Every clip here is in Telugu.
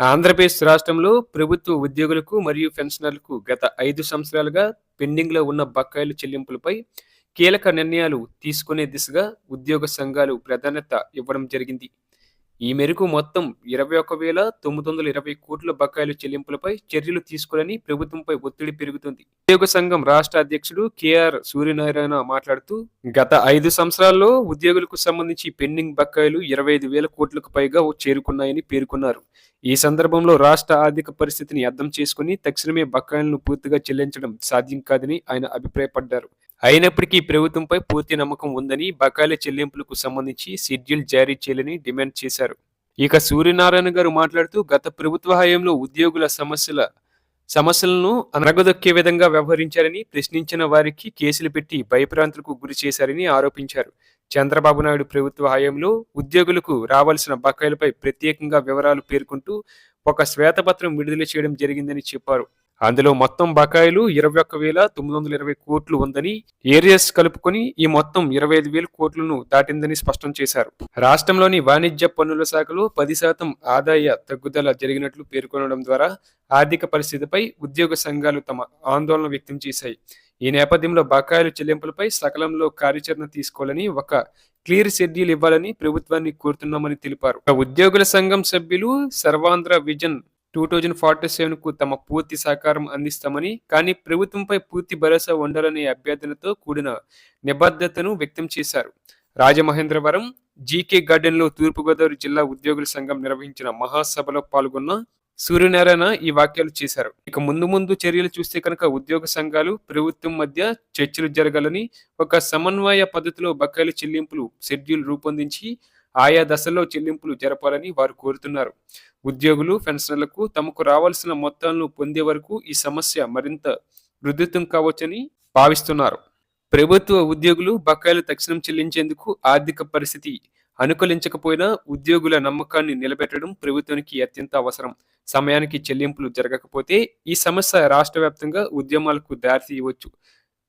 ఆంధ్రప్రదేశ్ రాష్ట్రంలో ప్రభుత్వ ఉద్యోగులకు మరియు పెన్షనర్లకు గత ఐదు సంవత్సరాలుగా పెండింగ్లో ఉన్న బకాయిలు చెల్లింపులపై కీలక నిర్ణయాలు తీసుకునే దిశగా ఉద్యోగ సంఘాలు ప్రాధాన్యత ఇవ్వడం జరిగింది. ఈ మేరకు మొత్తం ఇరవై ఒక వేల తొమ్మిది వందల ఇరవై కోట్ల బకాయిలు చెల్లింపులపై చర్యలు తీసుకోవాలని ప్రభుత్వంపై ఒత్తిడి పెరుగుతుంది. ఉద్యోగ సంఘం రాష్ట్ర అధ్యక్షుడు కేఆర్ సూర్యనారాయణ మాట్లాడుతూ గత ఐదు సంవత్సరాల్లో ఉద్యోగులకు సంబంధించి పెండింగ్ బకాయిలు ఇరవై ఐదు వేల కోట్లకు పైగా చేరుకున్నాయని పేర్కొన్నారు. ఈ సందర్భంలో రాష్ట్ర ఆర్థిక పరిస్థితిని అర్థం చేసుకుని తక్షణమే బకాయిలను పూర్తిగా చెల్లించడం సాధ్యం కాదని ఆయన అభిప్రాయపడ్డారు. అయినప్పటికీ ప్రభుత్వంపై పూర్తి నమ్మకం ఉందని బకాయిల చెల్లింపులకు సంబంధించి షెడ్యూల్ జారీ చేయాలని డిమాండ్ చేశారు. ఇక సూర్యనారాయణ గారు మాట్లాడుతూ గత ప్రభుత్వ హయాంలో ఉద్యోగుల సమస్యల సమస్యలను అనగదొక్కే విధంగా వ్యవహరించారని ప్రశ్నించిన వారికి కేసులు పెట్టి భయప్రాంతులకు గురి చేశారని ఆరోపించారు. చంద్రబాబు నాయుడు ప్రభుత్వ హయాంలో ఉద్యోగులకు రావాల్సిన బకాయిలపై ప్రత్యేకంగా వివరాలు పేర్కొంటూ ఒక శ్వేతపత్రం విడుదల చేయడం జరిగిందని చెప్పారు. అందులో మొత్తం బకాయిలు ఇరవై ఒక్క వేల తొమ్మిది వందల ఇరవై కోట్లు ఉందని ఏరియస్ కలుపుకొని ఈ మొత్తం ఇరవై ఐదు వేల కోట్లను దాటిందని స్పష్టం చేశారు. రాష్ట్రంలోని వాణిజ్య పన్నుల శాఖలో పది శాతం ఆదాయ తగ్గుదల జరిగినట్లు పేర్కొనడం ద్వారా ఆర్థిక పరిస్థితిపై ఉద్యోగ సంఘాలు తమ ఆందోళన వ్యక్తం చేశాయి. ఈ నేపథ్యంలో బకాయిలు చెల్లింపులపై సకలంలో కార్యాచరణ తీసుకోవాలని ఒక క్లియర్ షెడ్యూల్ ఇవ్వాలని ప్రభుత్వాన్ని కోరుతున్నామని తెలిపారు. ఉద్యోగుల సంఘం సభ్యులు సర్వాంధ్ర విజన్ టూ థౌజండ్ ఫార్టీ సెవెన్కు తమ పూర్తి సహకారం అందిస్తామని కానీ ప్రభుత్వంపై పూర్తి భరోసా ఉండాలనే అభ్యర్థనతో కూడిన నిబద్ధతను వ్యక్తం చేశారు. రాజమహేంద్రవరం జీకే గార్డెన్లో తూర్పుగోదావరి జిల్లా ఉద్యోగుల సంఘం నిర్వహించిన మహాసభలో పాల్గొన్న సూర్యనారాయణ ఈ వ్యాఖ్యలు చేశారు. ఇక ముందు ముందు చర్యలు చూస్తే కనుక ఉద్యోగ సంఘాలు ప్రభుత్వం మధ్య చర్చలు జరగాలని ఒక సమన్వయ పద్ధతిలో బకాయిల చెల్లింపులు షెడ్యూల్ రూపొందించి ఆయా దశల్లో చెల్లింపులు జరపాలని వారు కోరుతున్నారు. ఉద్యోగులు పెన్షన్లకు తమకు రావాల్సిన మొత్తాలను పొందే వరకు ఈ సమస్య మరింత వృద్ధితం కావచ్చని భావిస్తున్నారు. ప్రభుత్వ ఉద్యోగులు బకాయిలు తక్షణం చెల్లించేందుకు ఆర్థిక పరిస్థితి అనుకూలించకపోయినా ఉద్యోగుల నమ్మకాన్ని నిలబెట్టడం ప్రభుత్వానికి అత్యంత అవసరం. సమయానికి చెల్లింపులు జరగకపోతే ఈ సమస్య రాష్ట్ర వ్యాప్తంగా ఉద్యమాలకు దారితీయవచ్చు.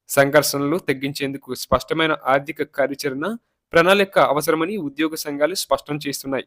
సంఘర్షణలు తగ్గించేందుకు స్పష్టమైన ఆర్థిక కార్యాచరణ ప్రణాళిక అవసరమని ఉద్యోగ సంఘాలు స్పష్టం చేస్తున్నాయి.